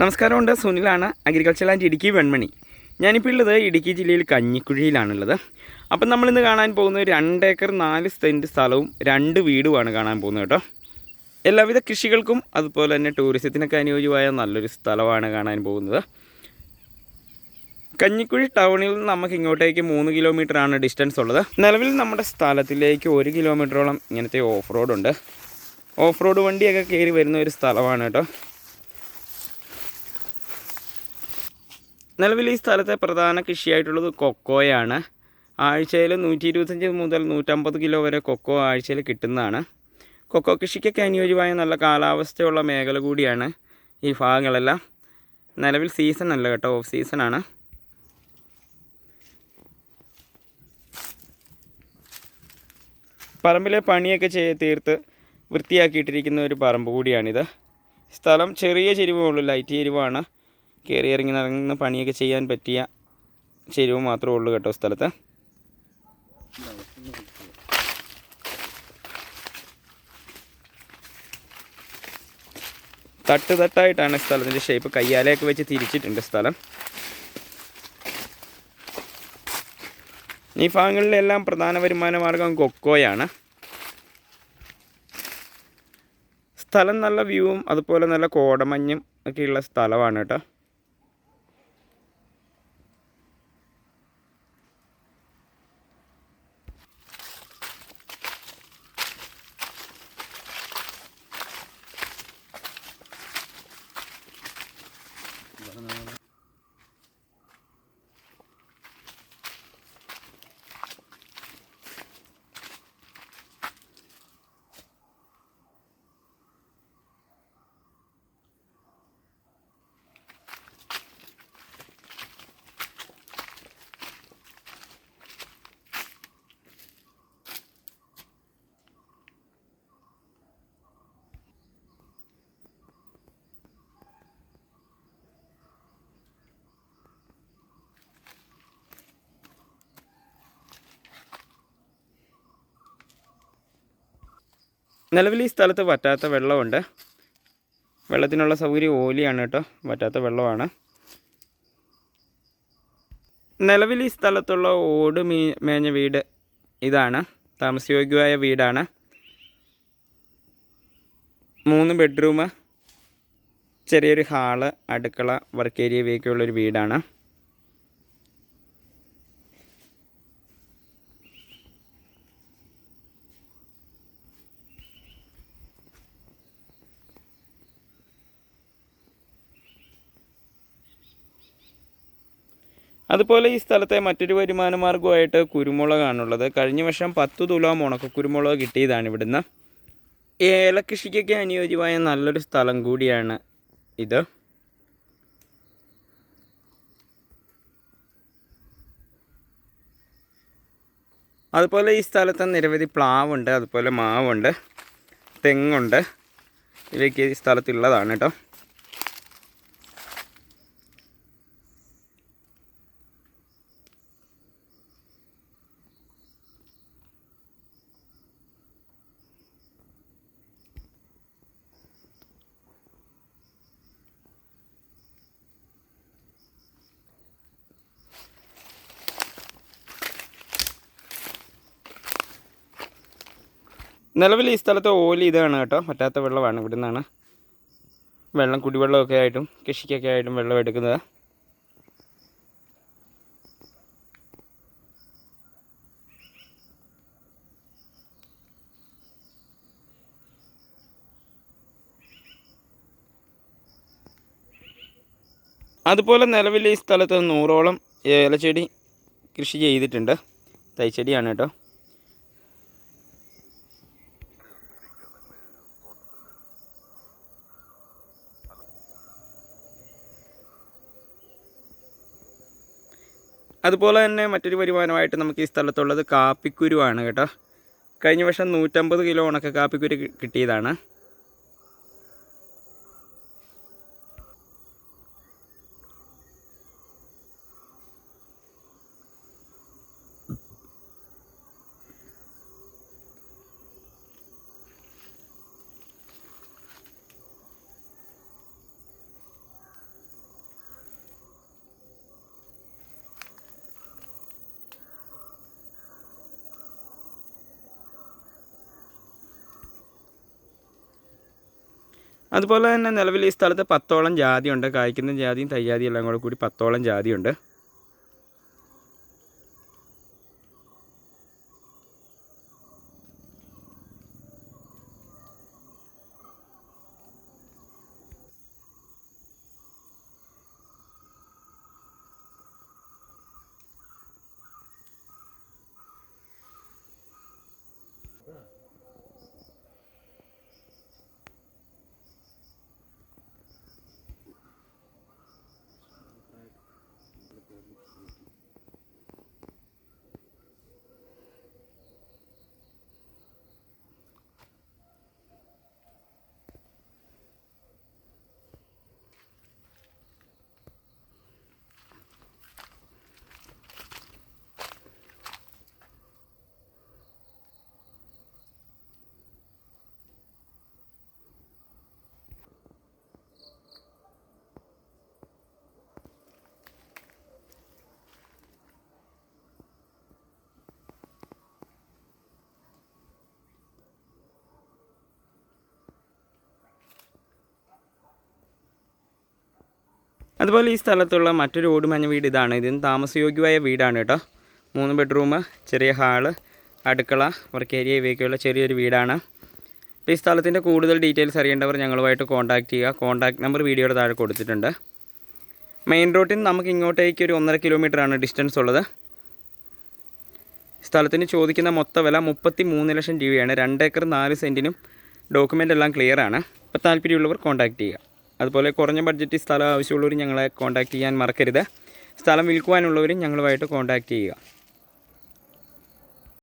നമസ്കാരമുണ്ട്. സുനിലാണ് agriculture and Idukki Venmani. ഞാനിപ്പോൾ ഉള്ളത് ഇടുക്കി ജില്ലയിൽ കഞ്ഞിക്കുഴിയിലാണുള്ളത്. അപ്പം നമ്മളിന്ന് കാണാൻ പോകുന്നത് രണ്ട് ഏക്കർ നാല് സെന്റ് സ്ഥലവും രണ്ട് വീടുമാണ് കാണാൻ പോകുന്നത് കേട്ടോ. എല്ലാവിധ കൃഷികൾക്കും അതുപോലെ തന്നെ ടൂറിസത്തിനൊക്കെ അനുയോജ്യമായ നല്ലൊരു സ്ഥലമാണ് കാണാൻ പോകുന്നത്. കഞ്ഞിക്കുഴി ടൗണിൽ നിന്ന് നമുക്ക് ഇങ്ങോട്ടേക്ക് മൂന്ന് കിലോമീറ്റർ ആണ് ഡിസ്റ്റൻസ് ഉള്ളത്. നിലവിൽ നമ്മുടെ സ്ഥലത്തിലേക്ക് ഒരു കിലോമീറ്ററോളം ഇങ്ങനത്തെ ഓഫ് റോഡുണ്ട് ഓഫ് റോഡ് വണ്ടിയൊക്കെ കയറി വരുന്ന ഒരു സ്ഥലമാണ് കേട്ടോ. നിലവിൽ ഈ സ്ഥലത്തെ പ്രധാന കൃഷിയായിട്ടുള്ളത് കൊക്കോയാണ്. ആഴ്ചയിൽ നൂറ്റി ഇരുപത്തഞ്ച് മുതൽ നൂറ്റമ്പത് കിലോ വരെ കൊക്കോ ആഴ്ചയിൽ കിട്ടുന്നതാണ്. കൊക്കോ കൃഷിക്കൊക്കെ അനുയോജ്യമായ നല്ല കാലാവസ്ഥയുള്ള മേഖല കൂടിയാണ് ഈ ഭാഗങ്ങളെല്ലാം. നിലവിൽ സീസൺ അല്ല കേട്ടോ ഓഫ് സീസണാണ് പറമ്പിലെ പണിയൊക്കെ ചെയ്ത് തീർത്ത് വൃത്തിയാക്കിയിട്ടിരിക്കുന്ന ഒരു പറമ്പ് കൂടിയാണിത്. സ്ഥലം ചെറിയ ചെരിവേ ഉള്ളൂ ലൈറ്റ് ചെരിവാണ്. കയറി ഇറങ്ങി നടന്ന് പണിയൊക്കെ ചെയ്യാൻ പറ്റിയ ചെരുവ് മാത്രമേ ഉള്ളൂ കേട്ടോ സ്ഥലത്ത്. തട്ട് തട്ടായിട്ടാണ് സ്ഥലത്തിന്റെ ഷേപ്പ് കയ്യാലയൊക്കെ വെച്ച് തിരിച്ചിട്ടുണ്ട് സ്ഥലം. ഈ ഭാഗങ്ങളിലെല്ലാം പ്രധാന വരുമാന മാർഗം കൊക്കോയാണ്. സ്ഥലം നല്ല വ്യൂവും അതുപോലെ നല്ല കോടമഞ്ഞും ഒക്കെയുള്ള സ്ഥലമാണ് കേട്ടോ. നിലവിൽ ഈ സ്ഥലത്ത് വറ്റാത്ത വെള്ളമുണ്ട്. വെള്ളത്തിനുള്ള സൗകര്യം ഓലിയാണ് കേട്ടോ. വറ്റാത്ത വെള്ളമാണ്. നിലവിൽ ഈ സ്ഥലത്തുള്ള ഓട് മീ മേഞ്ഞ വീട് ഇതാണ്. താമസയോഗ്യമായ വീടാണ്. മൂന്ന് ബെഡ്റൂം ചെറിയൊരു ഹാൾ അടുക്കള വർക്ക് ഏരിയ ഇവയൊക്കെയുള്ളൊരു വീടാണ്. അതുപോലെ ഈ സ്ഥലത്തെ മറ്റൊരു വരുമാന മാർഗമായിട്ട് കുരുമുളകാണുള്ളത്. കഴിഞ്ഞ വർഷം പത്ത് തുലാം ഉണക്ക കുരുമുളക് കിട്ടിയതാണ് ഇവിടുന്ന്. ഏലകൃഷിക്കൊക്കെ അനുയോജ്യമായ നല്ലൊരു സ്ഥലം കൂടിയാണ് ഇത്. അതുപോലെ ഈ സ്ഥലത്ത് നിരവധി പ്ലാവുണ്ട് അതുപോലെ മാവുണ്ട് തെങ്ങുണ്ട്. ഇവയ്ക്ക് ഈ സ്ഥലത്തുള്ളതാണ് കേട്ടോ. നിലവിൽ ഈ സ്ഥലത്ത് ഓലി ഇതാണ് കേട്ടോ. പറ്റാത്ത വെള്ളമാണ് ഇവിടെ നിന്നാണ് വെള്ളം കുടിവെള്ളമൊക്കെ ആയിട്ടും കൃഷിക്കൊക്കെ ആയിട്ടും വെള്ളം എടുക്കുന്നത്. അതുപോലെ നിലവിൽ ഈ സ്ഥലത്ത് നൂറോളം ഏലച്ചെടി കൃഷി ചെയ്തിട്ടുണ്ട്. തൈച്ചെടിയാണ് കേട്ടോ. അതുപോലെ തന്നെ മറ്റൊരു വരുമാനമായിട്ട് നമുക്ക് ഈ സ്ഥലത്തുള്ളത് കാപ്പിക്കുരുവാണ് കേട്ടോ. കഴിഞ്ഞ വർഷം നൂറ്റമ്പത് കിലോ ഉണക്ക കാപ്പിക്കുരു കിട്ടിയതാണ്. അതുപോലെ തന്നെ നിലവിൽ ഈ സ്ഥലത്ത് പത്തോളം ജാതിയുണ്ട്. കായ്ക്കുന്ന ജാതിയും തയ്യാതിയും എല്ലാം കൂടെ കൂടി പത്തോളം ജാതിയുണ്ട്. അതുപോലെ ഈ സ്ഥലത്തുള്ള മറ്റൊരു ഓടുമഞ്ഞ വീട് ഇതാണ്. ഇതിന് താമസയോഗ്യമായ വീടാണ് കേട്ടോ. മൂന്ന് ബെഡ്റൂം ചെറിയ ഹാൾ അടുക്കള വർക്ക് ഏരിയ ഇവയൊക്കെയുള്ള ചെറിയൊരു വീടാണ്. അപ്പോൾ ഈ സ്ഥലത്തിന്റെ കൂടുതൽ ഡീറ്റെയിൽസ് അറിയേണ്ടവർ ഞങ്ങളുമായിട്ട് കോൺടാക്റ്റ് ചെയ്യുക. കോൺടാക്ട് നമ്പർ വീഡിയോയുടെ താഴെ കൊടുത്തിട്ടുണ്ട്. മെയിൻ റോഡിൽ നിന്ന് നമുക്ക് ഇങ്ങോട്ടേക്ക് ഒരു ഒന്നര കിലോമീറ്ററാണ് ഡിസ്റ്റൻസ് ഉള്ളത്. സ്ഥലത്തിന് ചോദിക്കുന്ന മൊത്ത വില മുപ്പത്തി മൂന്ന് ലക്ഷം രൂപയാണ്. രണ്ട് ഏക്കർ നാല് സെന്റിനും ഡോക്യുമെന്റ് എല്ലാം ക്ലിയർ ആണ്. അപ്പോൾ താല്പര്യമുള്ളവർ കോൺടാക്റ്റ് ചെയ്യുക. അതുപോലെ കുറഞ്ഞ ബഡ്ജറ്റിൽ സ്ഥലം ആവശ്യമുള്ളവർ ഞങ്ങളെ കോൺടാക്റ്റ് ചെയ്യാൻ മറക്കരുത്. സ്ഥലം വിൽക്കുവാനുള്ളവരും ഞങ്ങളുമായിട്ട് കോൺടാക്റ്റ് ചെയ്യുക.